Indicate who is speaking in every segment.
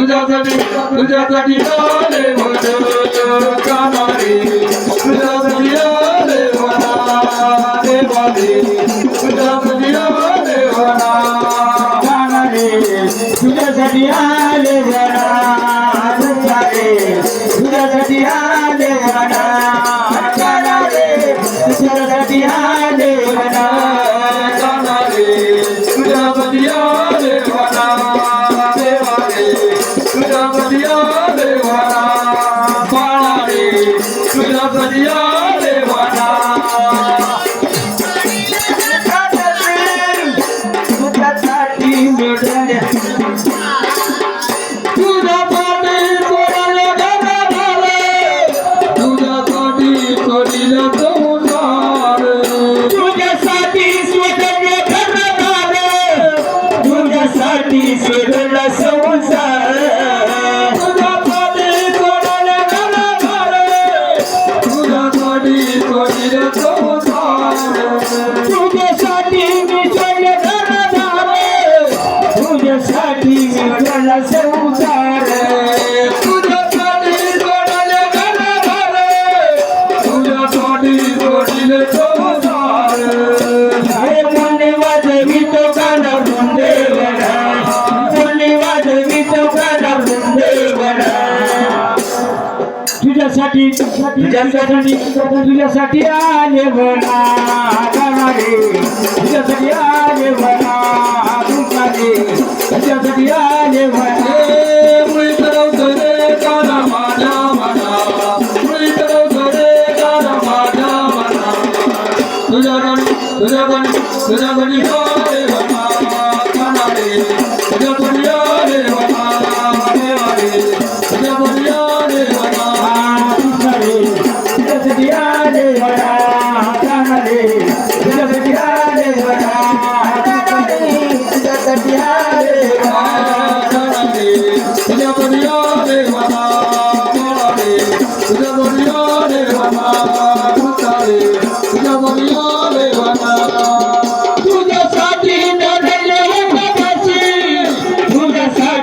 Speaker 1: तुझ्यासाठी तुझ्यासाठी आले भजन कानारे तुझ्यासाठी आले वना देवारे तुझ्यासाठी आले वना कानारे तुझ्यासाठी आले वना तुझ्यासाठी आले वना तुझ्यासाठी आले तुझ्यासाठी तुझ्यासाठी तुझ्यासाठी तुझ्यासाठी आले म्हणा तुझ्यासाठी आले म्हणा तुझ्यासाठी आले म्हणे मुळी तरवतो रे गाणा माझ्या मना मुळी तरवतो रे गाणा माझ्या मना तुझ्याकडे तुझ्याकडे तुझ्याकडे आले बना गाणारे तुझ्याकडे आले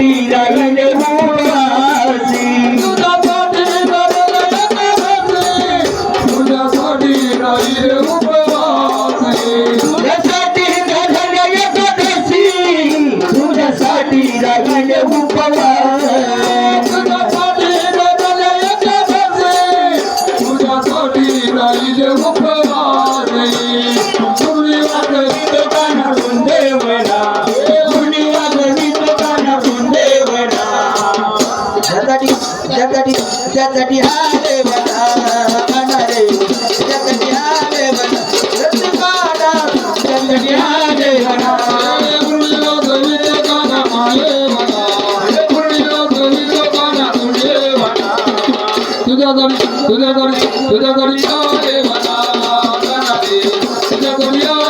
Speaker 1: तुझ्यासाठी
Speaker 2: जगाटी जगाटी आले बना अनारे जगाटी आले बना रत्नकाडा जगाटी आले बना
Speaker 1: तुझ्या घरी तुझ्या घरी तुझ्या घरी आले म्हणा गाणारे. तुझ्या घरी आले म्हणा